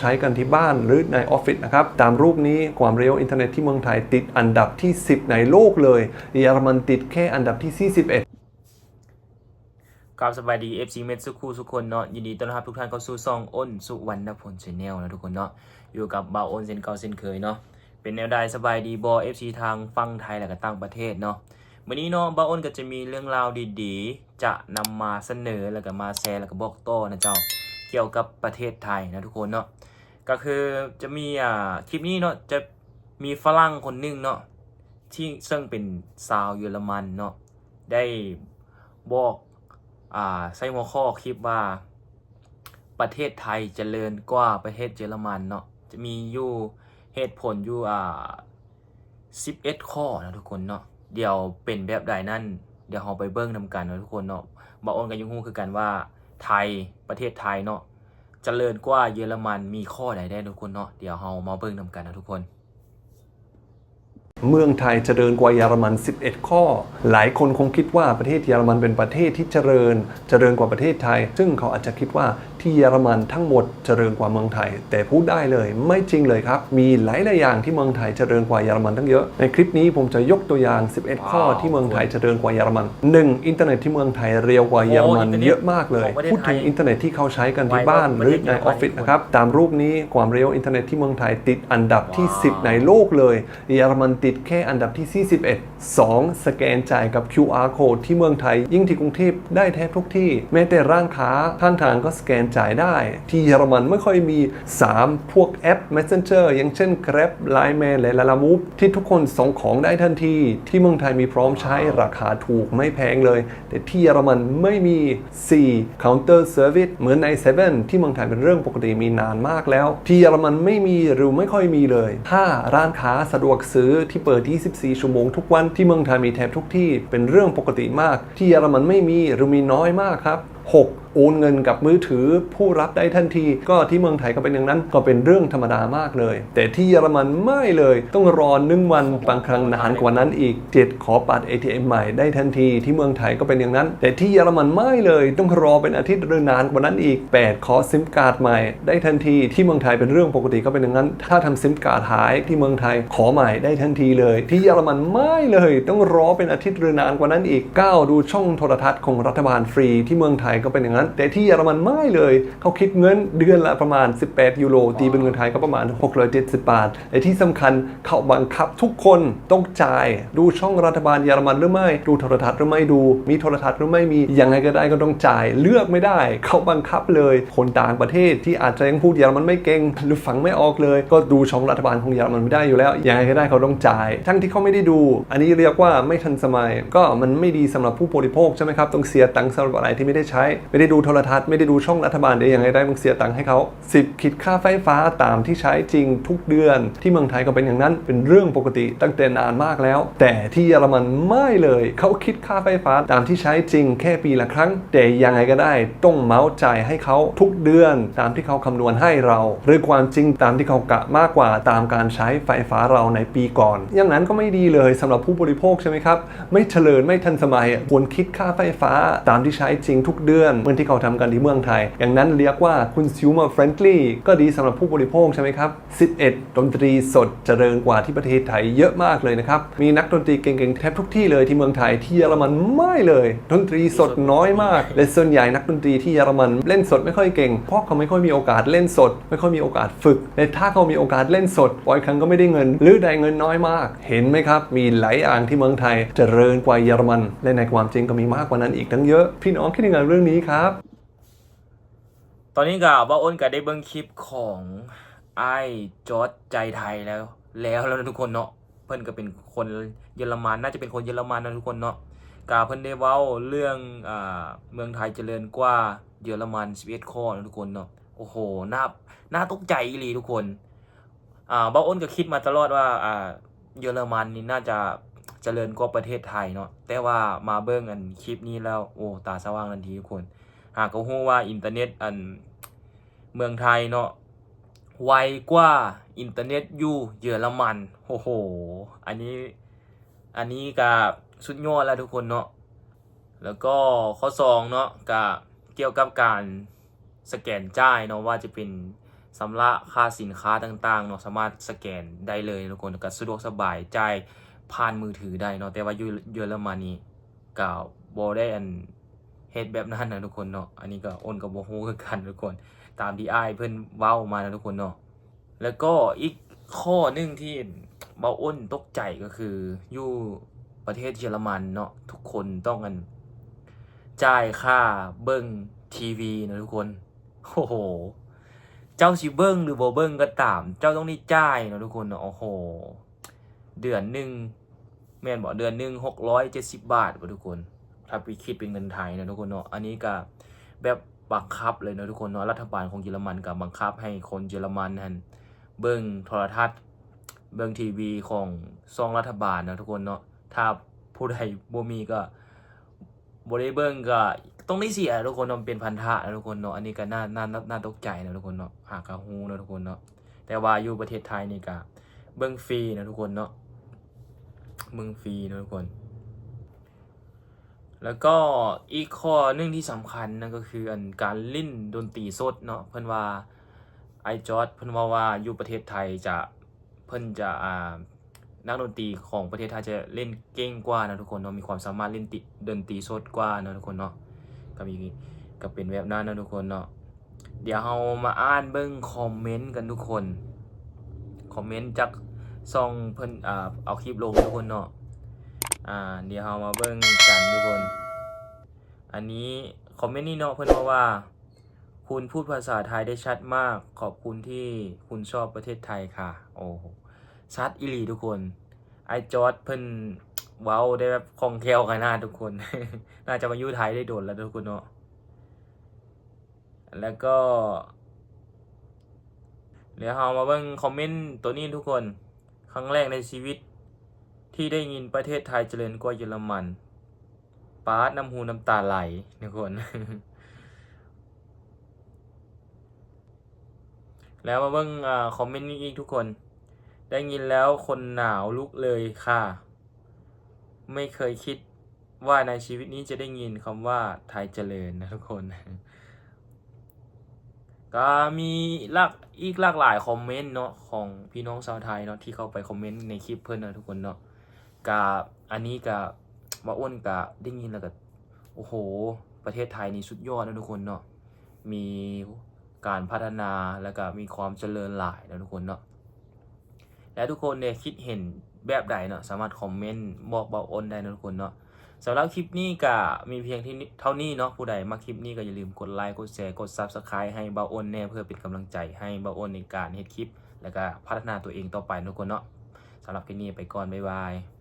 ใช้กันที่บ้านหรือในออฟฟิศนะครับ ตามรูปนี้ความเร็วอินเทอร์เน็ตที่เมืองไทยติดอันดับที่ 10 ในโลกเลย เยอรมันติดแค่อันดับที่ 41ครับสบายดี FC เมดสุคูสุกคนเนาะยินดีต้อนรับทุกท่านเข้าสู่ซองอ้นสุวรรณพลชาแนลนะทุกคนเนาะอยู่กับบ่าวอ้นเซนเก่าเซนเคยเนาะเป็นแนวใดสบายดีบอ FC ทางฟังไทยและก็ต่างประเทศเนาะวันนี้เนาะบ่าวอ้นก็จะมีเรื่องราวดีๆ จะนำมาเสนอแล้วก็มาแชร์แล้วก็บอกต่อนะเจ้า กี่ยวกับประเทศไทยนะทุกคนเนาะก็คือจะมีอ่าคลิปนี้เนาะจะมีฝรั่งคนหนึงเนาะที่ซึ่งเป็นชาวเยอรมันเนาะได้บอกอ่าใส่หัวข้อคลิปว่าประเทศไทยเจริญกว่าประเทศเยอรมันเนาะจะมีอยู่เหตุผลอยู่อ่า11ข้อนะทุกคนเนาะเดี๋ยวเป็นแบบใดนั่นเดี๋ยวเราไปเบิ้งนำกันนะทุกคนเนาะบาอ้นกับยุงฮู้คือกันว่า ไทยประเทศไทยเนาะเจริญกว่าเยอรมันมีข้อไหนได้ทุกคนเนาะเดี๋ยวเรามาเบิ้งนำกันนะทุกคน เมืองไทยเจริญกว่าเยอรมัน 11 ข้อ หลายคนคงคิดว่าประเทศเยอรมันเป็นประเทศที่เจริญ เจริญกว่าประเทศไทย ซึ่งเขาอาจจะคิดว่า ที่เยอรมันทั้งหมดเจริญกว่าเมืองไทย แต่พูดได้เลยไม่จริงเลยครับ มีหลายหลายๆอย่างที่เมืองไทยเจริญกว่าเยอรมันทั้งเยอะ ในคลิปนี้ผมจะยกตัวอย่าง 11 ข้อที่เมืองไทยเจริญกว่าเยอรมัน 1. อินเทอร์เน็ตที่เมืองไทยเร็วกว่าเยอรมันโอ้อินเทอร์เน็ตเยอะมากเลยของประเทศพูดถึงไทยอินเทอร์เน็ตที่เขาใช้กันที่บ้านไวกว่าหรือในประเทศออฟฟิศเยอรมันนะครับ ตามรูปนี้ความเร็วอินเทอร์เน็ตที่เมืองไทยติดอันดับที่ว้าว10 ในโลกเลย เยอรมันติดแค่อันดับที่ 41 2. สแกนจ่ายกับ QR code ที่เมืองไทย ยิ่งที่กรุงเทพได้แทบทุกที่ แม้แต่ร้านค้าข้างทางก็สแกนจ่ายได้ ที่เยอรมันไม่ค่อยมี 3. พวกแอป Messenger อย่างเช่น Grab Line Man และ Lala Move ที่ทุกคนส่งของได้ทันที ที่เมืองไทยมีพร้อมใช้ราคาถูกไม่แพงเลย แต่ที่เยอรมันไม่มี 4. Counter Service เหมือนใน7ที่เมืองไทยเป็นเรื่องปกติมีนานมากแล้ว ที่เยอรมันไม่มีหรือไม่ค่อยมีเลย 5. ร้านค้าสะดวกซื้อที่เปิด 24 ชั่วโมงทุกวันที่เมืองไทยมีแทบทุกที่เป็นเรื่องปกติมาก ที่เยอรมันไม่มีหรือมีน้อยมากครับ 6. โอนเงินกับมือถือผู้รับได้ทันที ก็ที่เมืองไทยก็เป็นอย่างนั้น ก็เป็นเรื่องธรรมดามากเลย แต่ที่เยอรมันไม่เลย ต้องรอหนึ่งวันบางครั้งนานกว่านั้นอีก 7. ขอบัตร ATM ใหม่ได้ทันที ที่เมืองไทยก็เป็นอย่างนั้น แต่ที่เยอรมันไม่เลย ต้องรอเป็นอาทิตย์หรือนานกว่านั้นอีก 8. ขอซิมการ์ดใหม่ได้ทันที ที่เมืองไทยเป็นเรื่องปกติก็เป็นอย่างนั้น ถ้าทำซิมการ์ดหายที่เมืองไทยขอใหม่ได้ทันทีเลย ที่เยอรมันไม่เลย ต้องรอเป็นอาทิตย์หรือนานกว่านั้นอีก 9. ดูช่องโทรทัศน์ของรัฐบาลฟรีที่เมืองไทยก็เป็นอย่างนั้น แต่ที่เยอรมันไม่เลย เขาคิดเงินเดือนละประมาณ 18 ยูโรตีเป็นเงินไทยก็ประมาณ 670 บาทและที่สำคัญเขาบังคับทุกคนต้องจ่าย ดูช่องรัฐบาลเยอรมันหรือไม่ ดูโทรทัศน์หรือไม่ดู มีโทรทัศน์หรือไม่มียังไงก็ได้ก็ต้องจ่าย เลือกไม่ได้ เขาบังคับเลย คนต่างประเทศที่อาจจะยังพูดเยอรมันไม่เก่งหรือฟังไม่ออกเลย ก็ดูช่องรัฐบาลของเยอรมันไม่ได้อยู่แล้วยังไงก็ได้เขาต้องจ่าย ทั้งที่เขาไม่ได้ดู อันนี้เรียกว่าไม่ทันสมัย ก็มันไม่ดีสำหรับผู้บริโภคใช่ไหมครับต้องเสียตังค์สำหรับอะไรที่ไม่ได้ใช้ไม่ได้ดูโทรทัศน์ไม่ได้ดูช่องรัฐบาลเดี๋ยวยังไงได้ต้องเสียตังค์ให้เขา10คิดค่าไฟฟ้าตามที่ใช้จริงทุกเดือน ที่เมืองไทยก็เป็นอย่างนั้นเป็นเรื่องปกติตั้งแต่นานมากแล้ว แต่ที่เยอรมันไม่เลยเขาคิดค่าไฟฟ้าตามที่ใช้จริงแค่ปีละครั้ง แต่ยังไงก็ได้ต้องเมาส์จ่ายให้เขาทุกเดือนตามที่เขาคำนวณให้เรา หรือความจริงตามที่เขากะมากกว่าตามการใช้ไฟฟ้าเราในปีก่อน อย่างนั้นก็ไม่ดีเลยสำหรับผู้บริโภคใช่ไหมครับ ไม่เฉลิญไม่ทันสมัยควรคิดค่าไฟฟ้าตามที่ใช้จริงทุกเดือนเหมือนที่เขาทำกันที่เมืองไทย อย่างนั้นเรียกว่า consumer friendly ก็ดีสำหรับผู้บริโภคใช่ไหมครับ 11 ดนตรีสดเจริญกว่าที่ประเทศไทยเยอะมากเลยนะครับ มีนักดนตรีเก่งๆแทบทุกที่เลยที่เมืองไทยที่เยอรมันไม่เลย ดนตรีสดน้อยมาก และส่วนใหญ่นักดนตรีที่เยอรมันเล่นสดไม่ค่อยเก่ง เพราะเขาไม่ค่อยมีโอกาสเล่นสด ไม่ค่อยมีโอกาสฝึกและถ้าเขามีโอกาสเล่นสดบ่อยครั้งก็ไม่ได้เงิน หรือได้เงินน้อยมาก เห็นไหมครับ มีหลายอย่างที่เมืองไทยเจริญกว่าเยอรมันและในความจริงก็มีมากกว่านั้นอีกตั้งเยอะพี่น้องคิดยังไงเรื่องนี้ครับ ตอนนี้ก็บ้าอ้นก็ได้เบิ่งคลิปของไอ้จอร์ดใจไทยแล้ว แล้วแล้วทุกคนเนาะเพิ่นก็เป็นคนเยอรมันน่าจะเป็นคนเยอรมันนะทุกคนเนาะกาเพิ่นได้เว้าเรื่องอ่าเมืองไทยเจริญกว่าเยอรมัน11ข้อนะทุกคนเนาะโอ้โหน่าน่าตกใจอีหลีทุกคนอ่าบ้าอ้นก็คิดมาตลอดว่าอ่าเยอรมันนี่น่าจะ เจริญกว่าประเทศไทยเนาะแต่ว่ามาเบิ่งอันคลิปนี้แล้วโอ้ตาสว่างทันทีทุกคน หากก็ฮู้ว่าอินเทอร์เน็ตอันเมืองไทยเนาะไวกว่าอินเทอร์เน็ตอยู่เยอรมันโอ้โหอันนี้อันนี้ก็สุดยอดแล้วทุกคนเนาะแล้วก็ข้อสองเนาะก็เกี่ยวกับการสแกนจ่ายเนาะว่าจะเป็นสำรับค่าสินค้าต่างๆเนาะสามารถสแกนได้เลยทุกคนก็สะดวกสบายจ่าย ผ่านมือถือได้เนาะแต่ว่าอยู่เยอรมนีก็บ่ได้อันเฮ็ดแบบนั้นนะทุกคนเนาะอันนี้ก็อ้นก็บ่ฮู้คือกันทุกคน ตามที่อ้ายเพิ่นเว้ามานะทุกคนเนาะแล้วก็อีกข้อหนึงที่เบาอ้นตกใจก็คืออยู่ประเทศเยอรมันเนาะทุกคนต้องกันจ่ายค่าเบิ้งทีวีนะทุกคนโอ้โห เจ้าสิเบิ้งหรือบ่เบิ้งก็ตาม เจ้าต้องได้จ่ายนะทุกคนเนาะโอ้โห เดือนหนึ่งแม่นบอกเดือนหนึ่งหกร้อยเจ็ดสิบบาทป่ะทุกคน ถ้าไปคิดเป็นเงินไทยนะทุกคนเนาะอันนี้ก็แบบบังคับเลยนะทุกคนเนาะรัฐบาลของเยอรมันก็บังคับให้คนเยอรมันนั่นเบิ้งโทรทัศน์ เบิ้งทีวีของซองรัฐบาลนะทุกคนเนาะถ้าผู้ใดบ่มีก็บริเบิงก็ต้องได้เสียทุกคนเนาะเป็นพันธะนะทุกคนเนาะอันนี้ก็น่าน่าน่าตกใจนะทุกคนเนาะหากาฮูนะทุกคนเนาะแต่ว่าอยู่ประเทศไทยนี่ก็เบิ่งฟรีนะทุกคนเนาะ เบิ่งฟรีนะทุกคน แล้วก็อีกข้อหนึ่งที่สำคัญนั่นก็คืออันการเล่นดนตรีสดเนาะเพิ่นว่าไอจอร์ดเพิ่นว่าว่าอยู่ประเทศไทยจะเพิ่นจะอ่านักดนตรีของประเทศไทยจะเล่นเก่งกว่านะทุกคนเนาะมีความสามารถเล่นดนตรีสดกว่านะทุกคนเนาะก็มีก็เป็นแบบนั้นนะทุกคนเนาะเดี๋ยวเรามาอ่านเบิ่งคอมเมนต์กันทุกคน คอมเมนต์จาก ซองเพิ่นอ่าเอาคลิปลงทุกคนเนาะอ่าเดี๋ยวเรามาเบิ่งกันทุกคน อันนี้คอมเมนต์นี้เนาะเพิ่นว่าว่า คุณพูดภาษาไทยได้ชัดมาก ขอบคุณที่คุณชอบประเทศไทยค่ะ โอ้โหชัดอีหลีทุกคนไอจอร์ดเพิ่นเว้าได้แบบคล่องแคล่วขนาดทุกคน น่าจะมาอยู่ไทยได้โดนแล้วทุกคนเนาะแล้วก็เดี๋ยวเรามาเบิ่งคอมเมนต์ตัวนี้ทุกคน ครั้งแรกในชีวิต ที่ได้ยินประเทศไทยเจริญกว่าเยอรมันป้าดน้ำหูน้ำตาไหลทุกคน แล้วมาเบิ่งอคอมเมนต์นี้อีกทุกคน ได้ยินแล้วคนหนาวลุกเลยค่ะ ไม่เคยคิดว่าในชีวิตนี้จะได้ยินคำว่าไทยเจริญนะทุกคน ก็มีลากอีกหลากหลายคอมเมนต์เนาะของพี่น้องชาวไทยเนาะที่เข้าไปคอมเมนต์ในคลิปเพื่อนนะทุกคนเนาะกับอันนี้กับมาอ้วนกับได้ยินแล้วก็โอ้โห ประเทศไทยนี่สุดยอดนะทุกคนเนาะมีการพัฒนาแล้วก็มีความเจริญหลายนะทุกคนเนาะและทุกคนเนี่ยคิดเห็นแบบใดเนาะสามารถคอมเมนต์บอกเบาอ้นได้นะทุกคนเนาะ สำหรับคลิปนี้ก็มีเพียงที่เท่านี้เนาะผู้ใดมาคลิปนี้ก็อย่าลืมกดไลค์กดแชร์กด Subscribe ให้เบาอ้นแน่เพื่อเป็นกำลังใจให้เบาอ้นในการเฮ็ดคลิป แล้วก็พัฒนาตัวเองต่อไปนะทุกคนเนาะสำหรับคลิปนี้ไปก่อนบ๊ายบาย